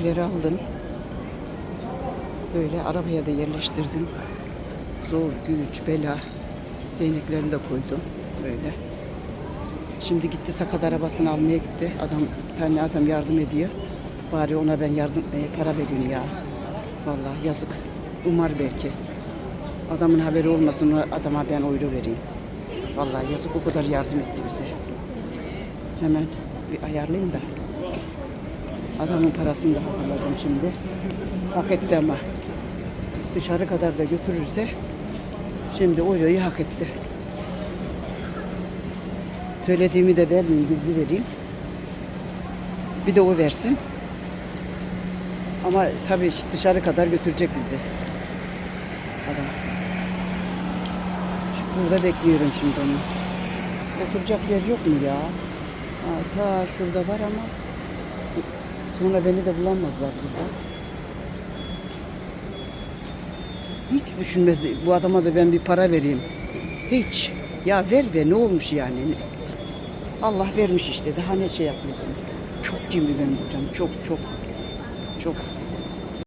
Değnekleri aldım. Böyle arabaya da yerleştirdim. Zor, güç, bela. Değneklerini de koydum. Böyle. Şimdi gitti sakat arabasını almaya gitti. Adam bir tane adam yardım ediyor. Bari ona ben yardım e, para vereyim ya. Vallahi yazık. Umar belki. Adamın haberi olmasın adama ben oylu vereyim. Vallahi yazık o kadar yardım etti bize. Hemen bir ayarlayayım da. Adamın parasını da hazırladım şimdi. Hak etti ama. Dışarı kadar da götürürse şimdi oyloyu hak etti. Söylediğimi de vermeyeyim, gizli vereyim. Bir de o versin. Ama tabii dışarı kadar götürecek bizi. Adam. Burada bekliyorum şimdi onu. Oturacak yer yok mu ya? Ha, ta şurada var ama sonra beni de bulamazlar burada. Hiç düşünmez. Bu adama da ben bir para vereyim. Hiç. Ya ver be ne olmuş yani? Allah vermiş işte. Daha ne şey yapıyorsun? Çok cimri benim hocam. Çok çok. Çok.